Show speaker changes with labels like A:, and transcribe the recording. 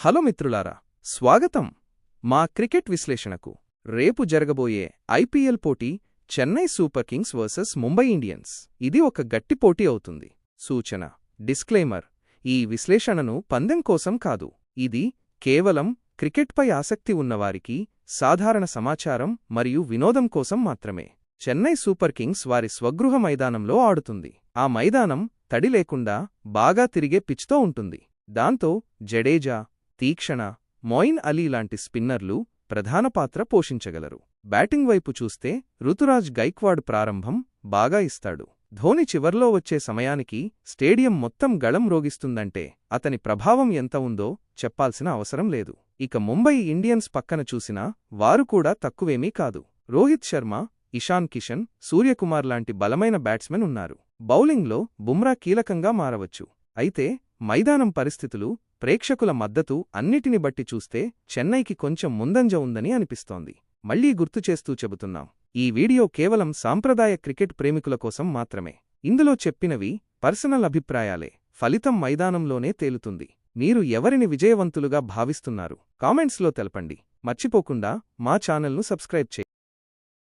A: Hello మిత్రులారా స్వాగతం మా క్రికెట్ విశ్లేషణకు. రేపు జరగబోయే ఐపీఎల్ పోటీ Chennai Super Kings versus Mumbai Indians. ఇది ఒక గట్టి పోటీ అవుతుంది. సూచన డిస్క్లైమర్ ఈ విశ్లేషణను పందెం కోసం కాదు. ఇది కేవలం క్రికెట్పై ఆసక్తి ఉన్నవారికి సాధారణ సమాచారం మరియు వినోదం కోసం మాత్రమే. చెన్నై సూపర్ కింగ్స్ వారి స్వగృహ మైదానంలో ఆడుతుంది. ఆ మైదానం తడి లేకుండా బాగా తిరిగే పిచ్తో ఉంటుంది. దాంతో జడేజా తీక్షణ మొయిన్ అలీ లాంటి స్పిన్నర్లు ప్రధాన పాత్ర పోషించగలరు. బ్యాటింగ్ వైపు చూస్తే రుతురాజ్ గైక్వాడ్ ప్రారంభం బాగా ఇస్తాడు. ధోని చివర్లో వచ్చే సమయానికి స్టేడియం మొత్తం గళం రోగిస్తుందంటే అతని ప్రభావం ఎంత ఉందో చెప్పాల్సిన అవసరం లేదు. ఇక ముంబై ఇండియన్స్ పక్కన చూసినా వారు కూడా తక్కువేమీ కాదు. రోహిత్ శర్మ ఇషాన్ కిషన్ సూర్యకుమార్ లాంటి బలమైన బ్యాట్స్మెన్ ఉన్నారు. బౌలింగ్లో బుమ్రా కీలకంగా మారవచ్చు. అయితే మైదానం పరిస్థితులు ప్రేక్షకుల మద్దతు అన్నిటిని బట్టి చూస్తే చెన్నైకి కొంచెం ముందంజ ఉందని అనిపిస్తోంది. మళ్ళీ గుర్తు చేస్తూ చెబుతున్నాం. ఈ వీడియో కేవలం సాంప్రదాయ క్రికెట్ ప్రేమికుల కోసం మాత్రమే. ఇందులో చెప్పినవి పర్సనల్ అభిప్రాయాలే. ఫలితం మైదానంలోనే తేలుతుంది. మీరు ఎవరిని విజయవంతులుగా భావిస్తున్నారు? కామెంట్స్లో తెలపండి. మర్చిపోకుండా మా ఛానల్ను సబ్స్క్రైబ్ చేయండి.